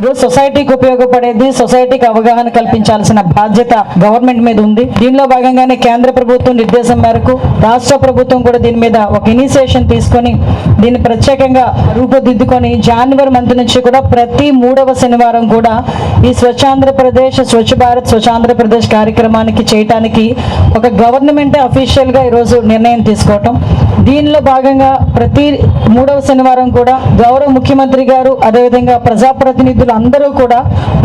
ఈరోజు సొసైటీకి ఉపయోగపడేది సొసైటీకి అవగాహన కల్పించాల్సిన బాధ్యత గవర్నమెంట్ మీద ఉంది. దీనిలో భాగంగానే కేంద్ర ప్రభుత్వం నిర్దేశం మేరకు రాష్ట్ర ప్రభుత్వం కూడా దీని మీద ఒక ఇనిషియేషన్ తీసుకొని దీన్ని ప్రత్యేకంగా రూపుదిద్దుకొని జనవరి మంత్ నుంచి కూడా ప్రతి మూడవ శనివారం కూడా ఈ స్వచ్ఛాంధ్రప్రదేశ్ స్వచ్ఛ భారత్ స్వచ్ఛాంధ్రప్రదేశ్ కార్యక్రమానికి చేయటానికి ఒక గవర్నమెంట్ అఫీషియల్గా ఈరోజు నిర్ణయం తీసుకోవటం. దీనిలో భాగంగా ప్రతి మూడవ శనివారం కూడా గౌరవ ముఖ్యమంత్రి గారు అదేవిధంగా ప్రజాప్రతినిధులు అందరూ కూడా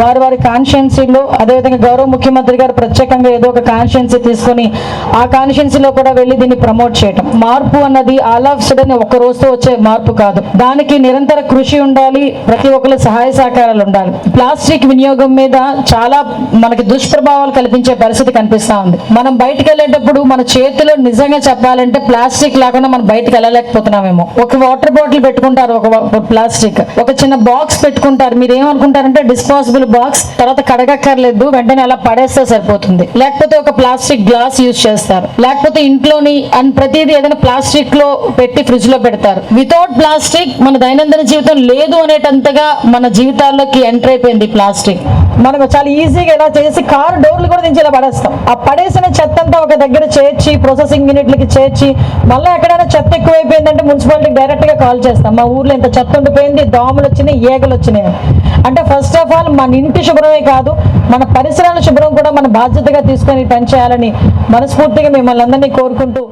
వారి వారి కాన్షియన్సీలో అదేవిధంగా గౌరవ ముఖ్యమంత్రి గారు ప్రత్యేకంగా ఏదో ఒక కాన్షియన్సీ తీసుకొని ఆ కాన్షియన్సీలో కూడా వెళ్ళి దీన్ని ప్రమోట్ చేయటం. మార్పు అన్నది ఆల్ ఆఫ్ సడన్ ఒక రోజుతో వచ్చే మార్పు కాదు. దానికి నిరంతర కృషి ఉండాలి ప్రతి ఒక్కరు సహాయ సహకారాలు ఉండాలి. ప్లాస్టిక్ వినియోగం మీద చాలా మనకి దుష్ప్రభావాలు కల్పించే పరిస్థితి కనిపిస్తా ఉంది. మనం బయటకు వెళ్ళేటప్పుడు మన చేతిలో నిజంగా చెప్పాలంటే ప్లాస్టిక్ లేకుండా మనం బయటకు వెళ్ళలేకపోతున్నామేమో. ఒక వాటర్ బాటిల్ పెట్టుకుంటారు ఒక ప్లాస్టిక్. ఒక చిన్న బాక్స్ పెట్టుకుంటారు. మీరు ఏమనుకుంటారంటే డిస్పోజబుల్ బాక్స్ తర్వాత కడగక్కర్లేదు వెంటనే అలా పడేస్తే సరిపోతుంది. లేకపోతే ఒక ప్లాస్టిక్ గ్లాస్ యూజ్ చేస్తారు. లేకపోతే ఇంట్లోని అండ్ ప్రతిదీ ఏదైనా ప్లాస్టిక్లో పెట్టి ఫ్రిడ్జ్లో పెడతారు. వితౌట్ ప్లాస్టిక్ మన దైనందిన జీవితం లేదు అనేటంతగా మన జీవితాల్లోకి ఎంటర్ అయిపోయింది ప్లాస్టిక్ మనకు చాలా ఈజీగా ఇలా చేసి కారు డోర్లు కూడా దించి ఇలా పడేస్తాం ఆ పడేసిన చెత్త అంతా ఒక దగ్గర చేర్చి ప్రాసెసింగ్ యూనిట్లకి చేర్చి మళ్ళీ ఎక్కడైనా చెత్త ఎక్కువైపోయిందంటే మున్సిపాలిటీకి డైరెక్ట్గా కాల్ చేస్తాం మా ఊర్లో ఇంత చెత్త ఉండిపోయింది దోమలు వచ్చినాయి ఈగలు వచ్చినాయి అని. అంటే ఫస్ట్ ఆఫ్ ఆల్ మన ఇంటి శుభ్రమే కాదు మన పరిసరాల శుభ్రం కూడా మన బాధ్యతగా తీసుకొని పనిచేయాలని మనస్ఫూర్తిగా మిమ్మల్ని అందరినీ కోరుకుంటూ